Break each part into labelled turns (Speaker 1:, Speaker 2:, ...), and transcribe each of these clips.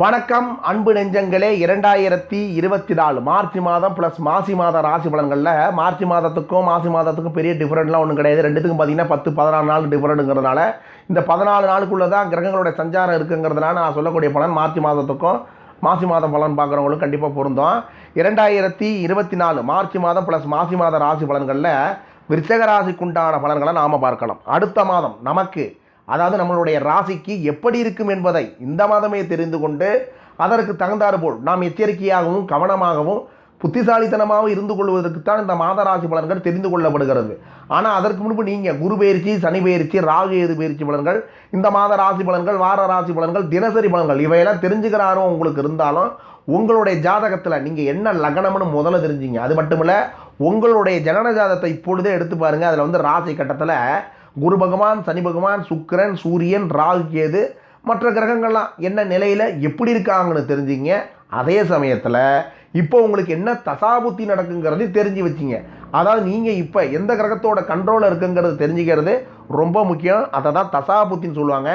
Speaker 1: வணக்கம் அன்பு நெஞ்சங்களே. இரண்டாயிரத்தி இருபத்தி நாலு மார்ச் மாதம் ப்ளஸ் மாசி மாத ராசி பலன்களில் மார்ச் மாதத்துக்கும் மாசி மாதத்துக்கும் பெரிய டிஃப்ரெண்ட்லாம் ஒன்றும் கிடையாது. ரெண்டுத்துக்கும் பார்த்தீங்கன்னா பத்து பதினாலு நாள் டிஃப்ரெண்ட்டுங்கிறதுனால இந்த பதினாலு நாளுக்குள்ளே தான் கிரகங்களோட சஞ்சாரம் இருக்குங்கிறதுனால நான் சொல்லக்கூடிய பலன் மார்ச் மாதத்துக்கும் மாசி மாதம் பலன் பார்க்குறவங்களும் கண்டிப்பாக பொருந்தோம். இரண்டாயிரத்தி இருபத்தி நாலு மார்ச் மாதம் ப்ளஸ் மாசி மாத ராசி பலன்களில் விருச்சக ராசிக்குண்டான பலன்களை நாம் பார்க்கலாம். அடுத்த மாதம் நமக்கு அதாவது நம்மளுடைய ராசிக்கு எப்படி இருக்கும் என்பதை இந்த மாதமே தெரிந்து கொண்டு அதற்கு தகுந்தாற்போல் நாம் எச்சரிக்கையாகவும் கவனமாகவும் புத்திசாலித்தனமாகவும் இருந்து கொள்வதற்குத்தான் இந்த மாத ராசி பலன்கள் தெரிந்து கொள்ளப்படுகிறது. ஆனால் அதற்கு முன்பு நீங்கள் குரு பயிற்சி சனி பயிற்சி ராகு ஏது பயிற்சி பலன்கள் இந்த மாத ராசி பலன்கள் வார ராசி பலன்கள் தினசரி பலன்கள் இவையெல்லாம் தெரிஞ்சுக்கிற ஆர்வம் உங்களுக்கு இருந்தாலும் உங்களுடைய ஜாதகத்தில் நீங்கள் என்ன லக்னம்னு முதல்ல தெரிஞ்சிங்க. அது மட்டுமில்ல உங்களுடைய ஜனன ஜாதத்தை இப்பொழுதே எடுத்து பாருங்கள் அதில் வந்து ராசி கட்டத்தில் குரு பகவான் சனி பகவான் சுக்கரன் சூரியன் ராகு கேது மற்ற கிரகங்கள்லாம் என்ன நிலையில் எப்படி இருக்காங்கன்னு தெரிஞ்சுங்க. அதே சமயத்தில் இப்போ உங்களுக்கு என்ன தசாபுத்தி நடக்குங்கிறது தெரிஞ்சு வச்சிங்க. அதாவது நீங்கள் இப்போ எந்த கிரகத்தோட கண்ட்ரோலில் இருக்குங்கிறது தெரிஞ்சுக்கிறது ரொம்ப முக்கியம். அதை தான் தசாபுத்தின்னு சொல்லுவாங்க.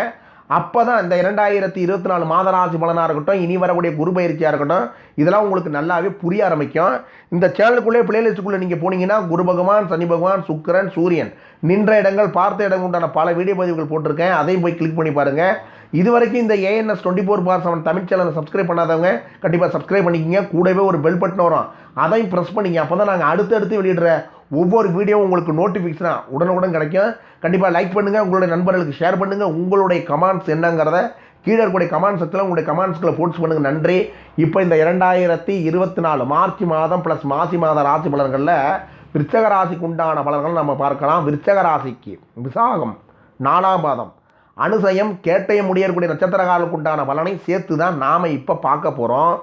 Speaker 1: அப்போ தான் இந்த இரண்டாயிரத்தி இருபத்தி நாலு மாதராசி பலனாக இருக்கட்டும் இனி வரக்கூடிய குரு பயிற்சியாக இருக்கட்டும் இதெல்லாம் உங்களுக்கு நல்லாவே புரிய ஆரம்பிக்கும். இந்த சேனலுக்குள்ளே பிளேலிஸ்ட்டுக்குள்ளே நீங்கள் போனீங்கன்னா குரு பகவான் சனி பகவான் சுக்கரன் சூரியன் நின்ற இடங்கள் பார்த்த இடங்குண்டான உண்டான பல வீடியோ பதிவுகள் போட்டிருக்கேன். அதையும் போய் கிளிக் பண்ணி பாருங்கள் இது வரைக்கும் இந்த ANS twenty four by seven Tamil சேனலை சப்ஸ்கிரைப் பண்ணாதவங்க கண்டிப்பாக சப்ஸ்கிரைப் பண்ணிக்கிங்க. கூடவே ஒரு பெல் பட்டன் வரும். அதையும் ப்ரெஸ் பண்ணிங்க. அப்போ தான் நாங்கள் அடுத்தடுத்து வெளியிடுற ஒவ்வொரு வீடியோவும் உங்களுக்கு நோட்டிஃபிகேஷனாக உடனுக்குடன் கிடைக்கும். கண்டிப்பாக லைக் பண்ணுங்கள் உங்களுடைய நண்பர்களுக்கு ஷேர் பண்ணுங்கள் உங்களுடைய கமெண்ட்ஸ் என்னங்கிறத கீழே இருக்கக்கூடிய கமெண்ட் செக்ஷனில் உங்களுடைய கமெண்ட்ஸ்களை போட்ஸ் பண்ணுங்கள் நன்றி. இப்போ இந்த இரண்டாயிரத்தி இருபத்தி நாலு மார்ச் மாதம் ப்ளஸ் மாசி மாத ராசி பலன்களில் விருச்சக ராசிக்கு உண்டான பலன்கள் நம்ம பார்க்கலாம். விருச்சக ராசிக்கு விசாகம் நாலாம் பாதம். அனுசயம் கேட்டயம் முடியக்கூடிய நட்சத்திரகாலுக்கு உண்டான பலனை சேர்த்து தான் நாம் இப்போ பார்க்க போகிறோம்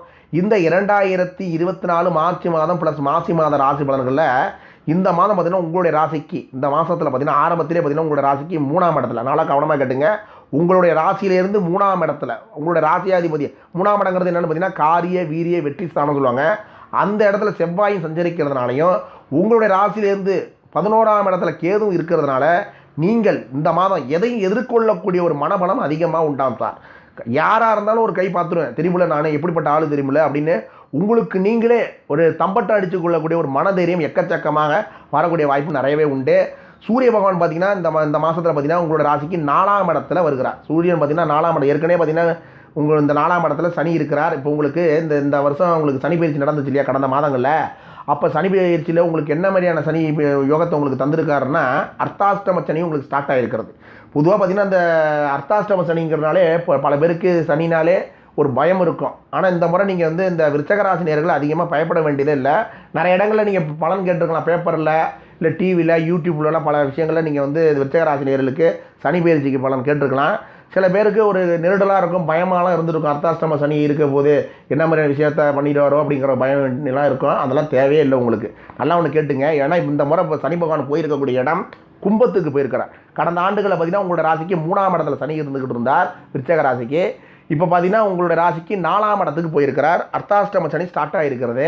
Speaker 1: இந்த இரண்டாயிரத்தி இருபத்தி நாலு மார்ச் மாதம் ப்ளஸ் மாசி மாத ராசி பலன்களில் இந்த மாதம் பார்த்தீங்கன்னா உங்களுடைய ராசிக்கு இந்த மாதத்தில் பார்த்திங்கன்னா ஆரம்பத்திலே பார்த்திங்கன்னா உங்களுடைய ராசிக்கு மூணாம் இடத்துல. நல்லா கவனமாக கேட்டுங்க. உங்களுடைய ராசியிலேருந்து மூணாம் இடத்துல உங்களுடைய ராசியாதிபதி மூணாம் இடங்கிறது என்னென்னு பார்த்தீங்கன்னா காரிய வீரிய வெற்றி ஸ்தானம் சொல்லுவாங்க. அந்த இடத்துல செவ்வாயும் சஞ்சரிக்கிறதுனாலையும் உங்களுடைய ராசியிலேருந்து பதினோராம் இடத்துல கேதும் இருக்கிறதுனால நீங்கள் இந்த மாதம் எதையும் எதிர்கொள்ளக்கூடிய ஒரு மனபலம் அதிகமாக உண்டாம் சார். யாராக இருந்தாலும் ஒரு கை பார்த்துருவேன். தெரியுமில்ல நானே எப்படிப்பட்ட ஆள் தெரியுமில்ல அப்படின்னு உங்களுக்கு நீங்களே ஒரு தம்பட்டம் அடித்து கொள்ளக்கூடிய ஒரு மனதைரியம் எக்கச்சக்கமாக வரக்கூடிய வாய்ப்பு நிறையவே உண்டு. சூரிய பகவான் பார்த்தீங்கன்னா இந்த இந்த மாதத்தில் பார்த்தீங்கன்னா உங்களோட ராசிக்கு நாலாம் இடத்துல வருகிறார். சூரியன் பார்த்தீங்கன்னா நாலாம் இடம். ஏற்கனவே பார்த்தீங்கன்னா உங்கள் இந்த நாலாம் இடத்துல சனி இருக்கிறார். இப்போ உங்களுக்கு இந்த இந்த வருஷம் உங்களுக்கு சனி பயிற்சி நடந்துச்சு இல்லையா கடந்த மாதங்களில்? அப்போ சனி பயிற்சியில் உங்களுக்கு என்ன மாதிரியான சனி யோகத்தை உங்களுக்கு தந்திருக்காருன்னா அர்த்தாஷ்டம சனி உங்களுக்கு ஸ்டார்ட் ஆகிருக்கிறது பொதுவாக பார்த்தீங்கன்னா இந்த அர்த்தாஷ்டம சனிங்கிறனாலே இப்போ பல பேருக்கு சனினாலே ஒரு பயம் இருக்கும். ஆனால் இந்த முறை நீங்கள் வந்து இந்த விருச்சகராசி நேர்களை அதிகமாக பயப்பட வேண்டியதே இல்லை. நிறைய இடங்களில் நீங்கள் பலன் கேட்டிருக்கலாம். பேப்பரில் இல்லை டிவியில் யூடியூப்லலாம் பல விஷயங்களில் நீங்கள் வந்து விருச்சகராசி நேர்களுக்கு சனி பயிற்சிக்கு பலன் கேட்டிருக்கலாம். சில பேருக்கு ஒரு நெருடலாக இருக்கும் பயமாலாம் இருந்திருக்கும். அர்த்தாஷ்டம சனி இருக்க போது என்ன மாதிரியான விஷயத்த பண்ணிடுவாரோ அப்படிங்கிற பயம் எல்லாம் இருக்கும். அதெல்லாம் தேவையே இல்லை உங்களுக்கு. நல்லா ஒன்று கேட்டுங்க. ஏன்னா இந்த முறை இப்போ சனி பகவான் போயிருக்கக்கூடிய இடம் கும்பத்துக்கு போயிருக்கிறார். கடந்த ஆண்டுகளில் பார்த்தீங்கன்னா உங்களோட ராசிக்கு மூணாம் இடத்துல சனி இருந்துக்கிட்டு இருந்தார். விருச்சக ராசிக்கு. இப்போ பார்த்தீங்கன்னா உங்களோட ராசிக்கு நாலாம் இடத்துக்கு போயிருக்கிறார். அர்த்தாஷ்டம சனி ஸ்டார்ட் ஆகிருக்கிறது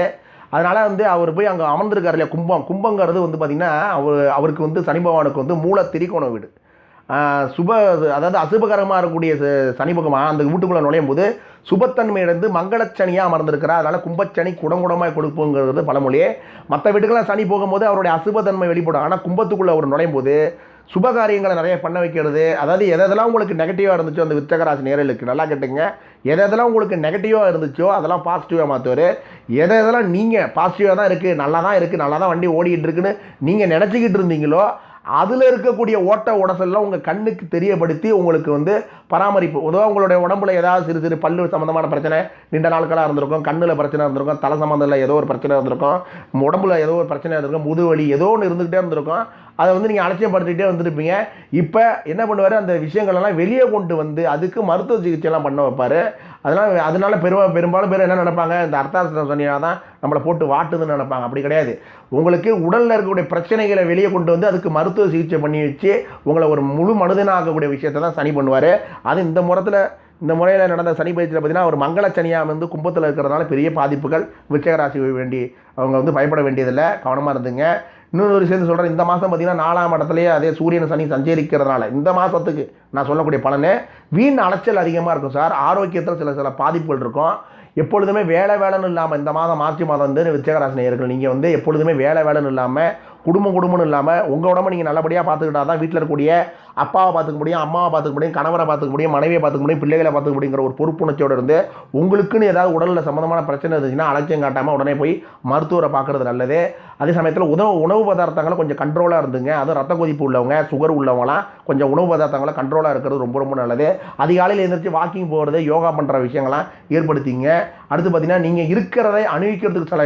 Speaker 1: அதனால் வந்து அவர் போய் அங்கே அமர்ந்திருக்கார் இல்லையா? கும்பம். கும்பங்கிறது வந்து பார்த்திங்கன்னா அவர் அவருக்கு வந்து சனி பகவானுக்கு வந்து மூல திரிகோண வீடு. சுப அதாவது அசுபகரமாக இருக்கக்கூடிய சனி பகவான் அந்த வீட்டுக்குள்ளே நுழையும் போது சுபத்தன்மை இழந்து மங்களச்சனியாக அமர்ந்திருக்கிறார். அதனால் கும்பச்சனி குடங்குடமாக கொடுப்போங்கிறது பழமொழியே. மற்ற வீட்டுக்கெல்லாம் சனி போகும்போது அவருடைய அசுபத்தன்மை வெளிப்படும். ஆனால் கும்பத்துக்குள்ளே அவர் நுழையும் போது சுப காரியங்களை நிறைய பண்ண வைக்கிறது. அதாவது எதெல்லாம் உங்களுக்கு நெகட்டிவாக இருந்துச்சோ அந்த வித்தகராசி நேரலுக்கு நல்லா கேட்டுங்க. எதெல்லாம் உங்களுக்கு நெகட்டிவாக இருந்துச்சோ அதெல்லாம் பாசிட்டிவாக மாற்றுவார் எதை எதெல்லாம் நீங்கள் பாசிட்டிவாக தான் இருக்குது நல்லா தான் இருக்குது நல்லா தான் வண்டி ஓடிக்கிட்டு இருக்குன்னு நீங்கள் நினச்சிக்கிட்டு இருந்தீங்களோ அதில் இருக்கக்கூடிய ஓட்ட உடசல்லாம் உங்கள் கண்ணுக்கு தெரியப்படுத்தி உங்களுக்கு வந்து பராமரிப்பு. உதவ உங்களுடைய உடம்புல ஏதாவது சிறு சிறு பல்லு சம்மந்தமான பிரச்சனை நீண்ட நாட்களாக இருந்திருக்கும் கண்ணில் பிரச்சனை இருந்திருக்கும் தலை சம்மந்தத்தில் ஏதோ ஒரு பிரச்சனை இருந்திருக்கும் உடம்புல ஏதோ ஒரு பிரச்சனை இருந்திருக்கும் முதுவலி ஏதோ ஒன்று இருந்துக்கிட்டே இருந்திருக்கும். அதை வந்து நீங்கள் அலட்சியப்படுத்திக்கிட்டே வந்துருப்பீங்க. இப்போ என்ன பண்ணுவார்? அந்த விஷயங்களெல்லாம் வெளியே கொண்டு வந்து அதுக்கு மருத்துவ சிகிச்சைலாம் பண்ண வைப்பார். அதனால் அதனால பெரும் பெரும்பாலும் பேர் என்ன நினைப்பாங்க? இந்த அர்த்தாசனம் சொன்னியாக தான் நம்மளை போட்டு வாட்டுதுன்னு நினைப்பாங்க. அப்படி கிடையாது. உங்களுக்கு உடலில் இருக்கக்கூடிய பிரச்சனைகளை வெளியே கொண்டு வந்து அதுக்கு மருத்துவ சிகிச்சை பண்ணி வச்சு உங்களை ஒரு முழு மனிதனாகக்கூடிய விஷயத்தை தான் சனி பண்ணுவார். அது இந்த முறத்தில் இந்த முறையில் நடந்த சனி பயிற்சியில் பார்த்தீங்கன்னா ஒரு மங்கள சனியாக வந்து கும்பத்தில் இருக்கிறதுனால பெரிய பாதிப்புகள் விச்சகராசி வேண்டி அவங்க வந்து பயப்பட வேண்டியதில்லை. கவனமாக இருந்துங்க. இன்னொரு விஷயத்தை சொல்கிறேன் இந்த மாதம் பார்த்தீங்கன்னா நாலாம் இடத்துலையே அதே சூரியன் சனி சஞ்சரிக்கிறதுனால இந்த மாதத்துக்கு நான் சொல்லக்கூடிய பலனே வீண் அலைச்சல் அதிகமாக இருக்கும் சார். ஆரோக்கியத்தில் சில சில பாதிப்புகள் இருக்கும். எப்பொழுதுமே வேலை வேலைன்னு இல்லாமல் இந்த மாதம் மார்ச் மாதம் வந்து விச்சகராசினியர்கள் நீங்கள் வந்து எப்பொழுதுமே வேலை வேலைன்னு இல்லாமல் குடும்பம் குடும்பம்னு இல்லாமல் உங்கள் உடம்பு நீங்கள் நல்லபடியாக பார்த்துக்கிட்டா தான் வீட்டில் இருக்கக்கூடிய அப்பாவை பார்த்துக்க முடியும் அம்மாவை பார்த்துக்க முடியும் கணவரை பார்த்துக்க முடியும் மனைவியை பார்த்துக்க முடியும் பிள்ளைகளை பார்த்துக்க முடியுங்கிற ஒரு பொறுப்புணர்ச்சியோடு இருந்து உங்களுக்குன்னு ஏதாவது உடலில் சம்மந்தமான பிரச்சனை இருந்துச்சுன்னா அலட்சியம் காட்டாமல் உடனே போய் மருத்துவரை பார்க்குறது நல்லது. அதே சமயத்தில் உணவு உணவு பதார்த்தங்களை கொஞ்சம் கண்ட்ரோலாக இருந்துங்க. அதுவும் ரத்த கொதிப்பு உள்ளவங்க சுகர் உள்ளவங்களாம் கொஞ்சம் உணவு பதார்த்தங்களை கண்ட்ரோலாக இருக்கிறது ரொம்ப ரொம்ப நல்லது. அதிகாலையில் எழுந்திரிச்சு வாக்கிங் போகிறது யோகா பண்ணுற விஷயங்கள்லாம் ஏற்படுத்திங்க. அடுத்து பார்த்தீங்கன்னா நீங்கள் இருக்கிறதை அணிவிக்கிறதுக்கு சில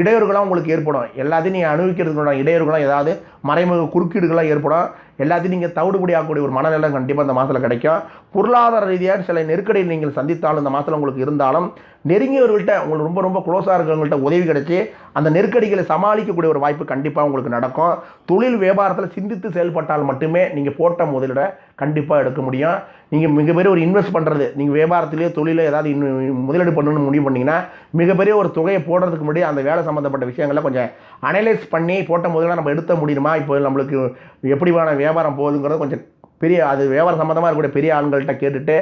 Speaker 1: இடையூறுகளாக உங்களுக்கு ஏற்படும். எல்லாத்தையும் நீங்கள் அனுபவிக்கிறதுக்குள்ள இடையூறுகளாக ஏதாவது மறைமுக குறுக்கீடுகளாக ஏற்படும். எல்லாத்தையும் நீங்கள் தவிடுபடி ஆகக்கூடிய ஒரு மனநிலை கண்டிப்பாக இந்த மாதத்தில் கிடைக்கும். பொருளாதார ரீதியாக சில நெருக்கடியில் நீங்கள் சந்தித்தாலும் இந்த மாதத்தில் உங்களுக்கு இருந்தாலும் நெருங்கியவர்கள்ட்ட உங்களுக்கு ரொம்ப ரொம்ப க்ளோஸாக இருக்கிறவங்கள்ட்ட உதவி கிடைச்சி அந்த நெருக்கடிகளை சமாளிக்கக்கூடிய ஒரு வாய்ப்பு கண்டிப்பாக உங்களுக்கு நடக்கும். தொழில் வியாபாரத்தில் சிந்தித்து செயல்பட்டால் மட்டுமே நீங்கள் போட்ட முதலிட கண்டிப்பாக எடுக்க முடியும். நீங்கள் மிகப்பெரிய ஒரு இன்வெஸ்ட் பண்ணுறது நீங்கள் வியாபாரத்திலேயே தொழிலில் ஏதாவது முதலீடு பண்ணணும்னு முடிவு பண்ணிங்கன்னா மிகப்பெரிய ஒரு தொகையை போடுறதுக்கு முன்னாடி அந்த வேலை சம்மந்தப்பட்ட விஷயங்களை கொஞ்சம் அனலைஸ் பண்ணி போட்ட முதலில் நம்ம எடுத்த முடியுமா? இப்போ நம்மளுக்கு எப்படி வேணால் வியாபாரம் போகுதுங்கிறத கொஞ்சம் பெரிய அது வியாபாரம் சம்மந்தமாக இருக்கக்கூடிய பெரிய ஆளுங்கள்ட்ட கேட்டுட்டு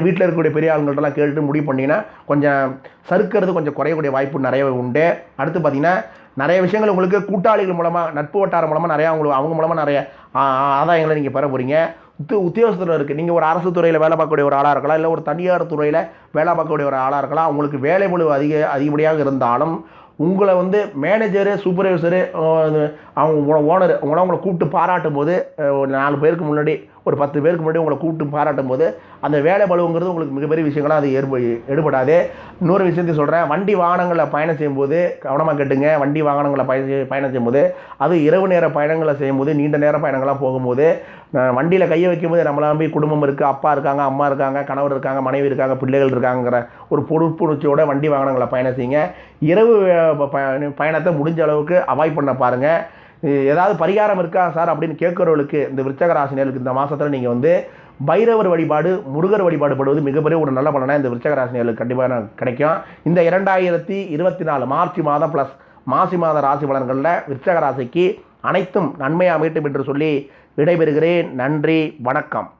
Speaker 1: வீட்டில் இருக்கக்கூடிய பெரிய ஆளுங்கள்ட்டலாம் கேட்டுட்டு முடிவு பண்ணிங்கன்னா கொஞ்சம் சறுக்கிறது கொஞ்சம் குறையக்கூடிய வாய்ப்பு நிறைய உண்டு. அடுத்து பார்த்தீங்கன்னா நிறைய விஷயங்கள் உங்களுக்கு கூட்டாளிகள் மூலமாக நட்பு வட்டாரம் மூலமாக நிறையா உங்களுக்கு அவங்க மூலமாக நிறைய ஆ, ஆதாயங்களை நீங்கள் பெற போகிறீங்க உத்து உத்தியோகத்தில் இருக்குது நீங்கள் ஒரு அரசு துறையில் வேலை பார்க்கக்கூடிய ஒரு ஆளாக இருக்கலாம் இல்லை ஒரு தனியார் துறையில் வேலை பார்க்கக்கூடிய ஒரு ஆளாக இருக்கலாம். உங்களுக்கு வேலை முழு அதிக அதிகப்படியாக இருந்தாலும் உங்களை வந்து மேனேஜரு சூப்பர்வைசரு அவங்க ஓனர் உங்களை உங்களை கூப்பிட்டு பாராட்டும் போது ஒரு நாலு பேருக்கு முன்னாடி ஒரு பத்து பேருக்கு முன்னாடி உங்களை கூப்பிட்டு பாராட்டும் போது அந்த வேலை பழுவுங்கிறது உங்களுக்கு மிகப்பெரிய விஷயங்களாக அது ஏற்ப எடுபடாது இன்னொரு விஷயத்தையும் சொல்கிறேன் வண்டி வாகனங்களில் பயணம் செய்யும்போது கவனமாக கேட்டுங்க வண்டி வாகனங்களில் பயணம் செய்ய- பயணம் செய்யும்போது அது இரவு நேர பயணங்களை செய்யும்போது நீண்ட நேர பயணங்களாக போகும்போது வண்டியில் கையை வைக்கும்போது நம்மளாம் போய் குடும்பம் இருக்குது அப்பா இருக்காங்க அம்மா இருக்காங்க கணவர் இருக்காங்க மனைவி இருக்காங்க பிள்ளைகள் இருக்காங்கிற ஒரு பொறுப்புணர்ச்சியோட வண்டி வாகனங்களை பயணம் செய்யுங்க இரவு பயணத்தை முடிஞ்ச அளவுக்கு அவாய்ட் பண்ண பாருங்கள் ஏதாவது பரிகாரம் இருக்கா சார் அப்படின்னு கேட்குறவங்களுக்கு இந்த விருச்சகராசினியர்களுக்கு இந்த மாதத்தில் நீங்கள் வந்து பைரவர் வழிபாடு முருகர் வழிபாடு படுவது மிகப்பெரிய ஒரு நல்ல பலனாக இந்த விருச்சகராசினியர்களுக்கு கண்டிப்பாக கிடைக்கும். இந்த இரண்டாயிரத்தி இருபத்தி நாலு மார்ச் மாதம் ப்ளஸ் மாசி மாத ராசி பலன்களில் விருச்சகராசிக்கு அனைத்தும் நன்மையாக அமையட்டும் என்று சொல்லி விடைபெறுகிறேன். நன்றி வணக்கம்.